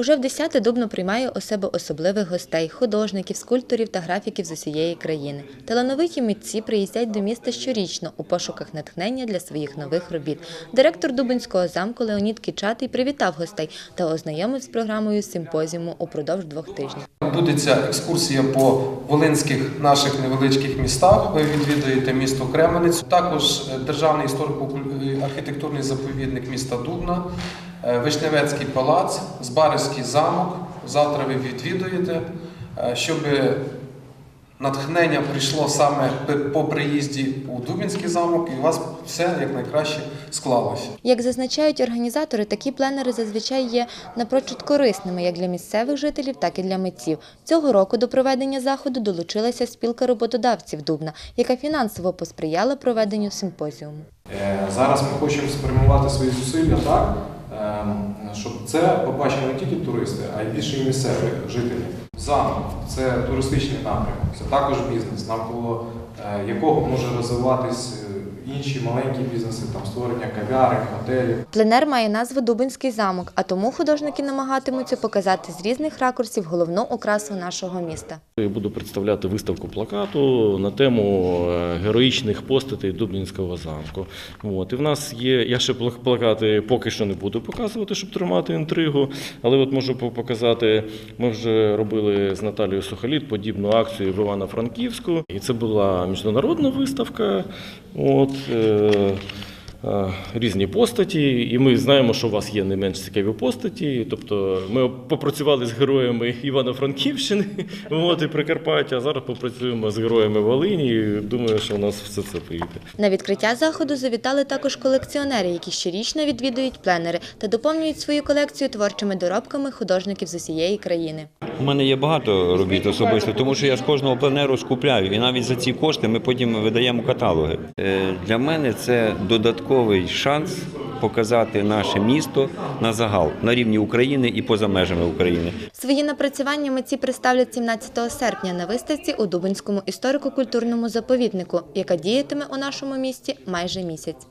Уже в десяте Дубно приймає у себе особливих гостей, художників, скульпторів та графіків з усієї країни. Талановиті митці приїздять до міста щорічно у пошуках натхнення для своїх нових робіт. Директор Дубинського замку Леонід Кічатий привітав гостей та ознайомив з програмою симпозіуму упродовж двох тижнів. Будеться екскурсія по волинських наших невеличких містах. Ви відвідаєте місто Кременець, також е, державний історико-архітектурний заповідник міста Дубна, е, Вишневецький палац, Збаrizький замок. Завтра ви відвідуєте, е, щоб натхнення прийшло саме по приїзді у Дубінський замок, і у вас все якнайкраще склалося. Як зазначають організатори, такі пленери зазвичай є напрочуд корисними як для місцевих жителів, так і для митців. Цього року до проведення заходу долучилася спілка роботодавців Дубна, яка фінансово посприяла проведенню симпозіуму. Е, Зараз ми хочемо спрямувати свої зусилля так, щоб це побачили не тільки туристи, а й більше і місцеві жителі. Замок це туристичний напрямок, це також бізнес, навколо е, якого може розвиватись е, інші маленькі бізнеси, там створення кав'ярень, готелів. Пленер має назву Дубинський замок, а тому художники намагатимуться показати з різних ракурсів головну окрасу нашого міста. Я буду представляти виставку плакату на тему е, героїчних постатей Дублінського замку. От. І в нас є, я ще плак- плакати поки що не буду показувати, щоб тримати інтригу, але от можу показати, ми вже робили з Наталією Сухоліт подібну акцію в Івано-Франківську. І це була міжнародна виставка. От, е, Різні постаті, і ми знаємо, що у вас є не менш цікаві постаті. Тобто ми попрацювали з героями Івано-Франківщини от, і Прикарпаття, а зараз попрацюємо з героями Волині. І думаю, що у нас все це вийде. На відкриття заходу завітали також колекціонери, які щорічно відвідують пленери та доповнюють свою колекцію творчими доробками художників з усієї країни. У мене є багато робіт особисто, тому що я з кожного пленеру скупляю, і навіть за ці кошти ми потім видаємо каталоги. Е, Для мене це додатковий шанс показати наше місто на загал на рівні України і поза межами України. Свої напрацювання митці представлять 17 серпня на виставці у Дубинському історико-культурному заповіднику, яка діятиме у нашому місті майже місяць.